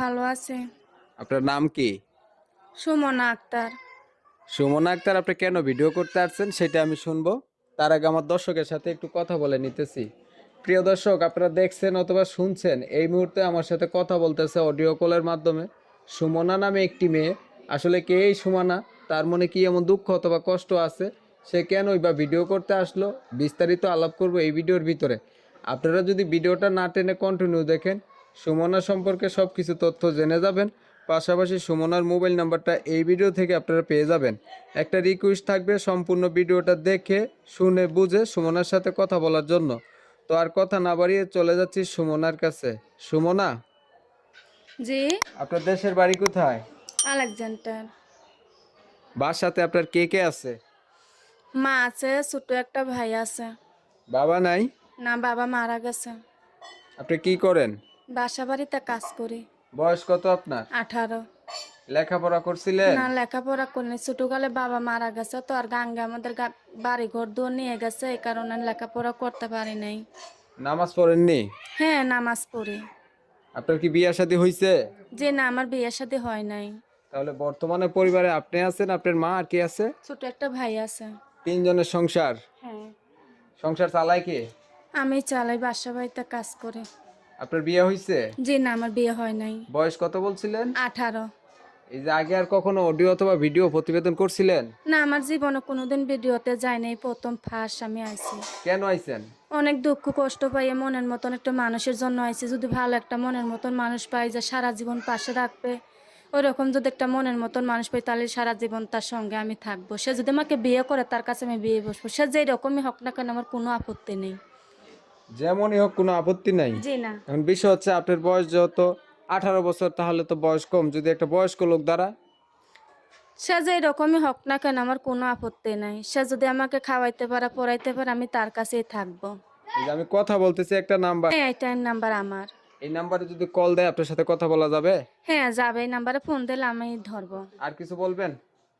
ভালো আছে। আপনার নাম কি? সুমনা আক্তার। সুমনা আক্তার আপনি কেন ভিডিও করতে আসছেন সেটা আমি শুনব। তার আগে আমার দর্শকের সাথে একটু কথা বলে নিতেছি। প্রিয় দর্শক আপনারা দেখছেন অথবা শুনছেন এই মুহূর্তে আমার সাথে কথা বলতেছে অডিও কলের মাধ্যমে সুমনা নামে একটি মেয়ে। আসলে কে এই সুমনা? তার মনে কি এমন দুঃখ অথবা কষ্ট আছে? সে কেনই বা ভিডিও করতে আসলো? বিস্তারিত আলাপ করব এই ভিডিওর ভিতরে। আপনারা যদি ভিডিওটা না টেনে কন্টিনিউ দেখেন সুমনা সম্পর্কে সব কিছু তথ্য জেনে যাবেন। পাশাপাশি সুমনার মোবাইল নাম্বারটা এই ভিডিও থেকে আপনারা পেয়ে যাবেন। একটা রিকোয়েস্ট থাকবে সম্পূর্ণ ভিডিওটা দেখে শুনে বুঝে সুমনার সাথে কথা বলার জন্য। তো আর কথা না বাড়িয়ে চলে যাচ্ছি সুমনার কাছে। সুমনা? জি? আপনার দেশের বাড়ি কোথায়? আলেকজান্ডার। বাসাতে আপনার কে কে আছে? মা আছে ছোট একটা ভাই আছে। বাবা নাই? না বাবা মারা গেছে। আপনি কি করেন? বাসা বাড়িতে কাজ করি। বয়স কত আপনার? আঠারো। লেখাপড়া করছিলেন? না লেখাপড়া করিনি। ছোটকালে বাবা মারা গেছে তো আর গাঙ্গে আমাদের বাড়ি ঘর দূর নিয়ে গেছে এই কারণে লেখাপড়া করতে পারি নাই। নামাজ পড়েননি? হ্যাঁ নামাজ পড়ি। আপনার কি বিয়ে শাদী হয়েছে যে না আমার বিয়ে সাথে হয় নাই। তাহলে বর্তমানে পরিবারে আপনি আছেন আপনার মা আর কি আছে? ছোট একটা ভাই আছে। তিনজনের সংসার? হ্যাঁ। সংসার চালায় কে? আমি চালাই বাসা বাড়িতে কাজ করি। আপনার বিয়ে হয়েছে জি না আমার বিয়ে হয় নাই। বয়স কত বলছিলেন? আঠারো। এই যে আগে আর কখনো অডিও অথবা ভিডিও প্রতিবেদন করছিলেন? না আমার জীবনে কোনোদিন ভিডিওতে যাই নাই। প্রথম ফার্স্ট আমি আইছি। কেন আইছেন? অনেক দুঃখ কষ্ট পাইয়ে মনের মতন একটা মানুষের জন্য আইছি। যদি ভালো একটা মনের মতন মানুষ পাই যে সারা জীবন পাশে রাখবে ওইরকম যদি একটা মনের মতন মানুষ পাই তাহলে সারা জীবন তার সঙ্গে আমি থাকব। সে যদি আমাকে বিয়ে করে তার কাছে আমি বিয়ে বসবো। সে যে রকমই হোক না কেন আমার কোনো আপত্তি নেই। যেমনই হোক কোনো আপত্তি নাই। জি না। এখন বিষয় হচ্ছে আপনার বয়স যেহেতু আঠারো বছর তাহলে তো বয়স কম। যদি একটা বয়স্ক লোক দ্বারা? সে যে রকমই হোক না কেন আমার কোনো আপত্তি নাই। সে যদি আমাকে খাওয়াইতে পারে পড়াইতে পারে আমি তার কাছেই থাকব। এই যে আমি কথা বলতেছি একটা নাম্বার। হ্যাঁ এটাই নাম্বার আমার। এই নাম্বারে যদি কল দেয় আপনার সাথে কথা বলা যাবে? হ্যাঁ যাবে। এই নাম্বারে ফোন দিলে আমি ধরবো। আর কিছু বলবেন?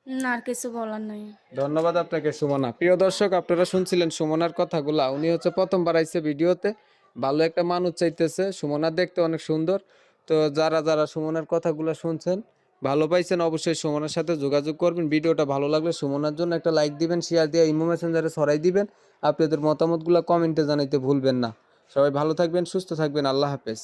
না, আর কিছু বলার নাই। ধন্যবাদ আপনাকে, সুমনা। প্রিয় দর্শক, আপনারা শুনছিলেন সুমনার কথাগুলা। উনি হচ্ছে প্রথমবার আইছে ভিডিওতে। ভালো একটা মানুষ চাইতেছে সুমনা দেখতে অনেক সুন্দর। তো যারা যারা সুমনার কথাগুলো শুনছেন, ভালো পাইছেন, অবশ্যই সুমনার সাথে যোগাযোগ করবেন। ভিডিওটা ভালো লাগলে সুমনার জন্য একটা লাইক দিবেন শেয়ার দিয়ে ইমো মেসেঞ্জারে ছড়াই দিবেন। আপনাদের মতামতগুলো কমেন্টে জানাইতে ভুলবেন না। সবাই ভালো থাকবেন, সুস্থ থাকবেন। আল্লাহ হাফেজ।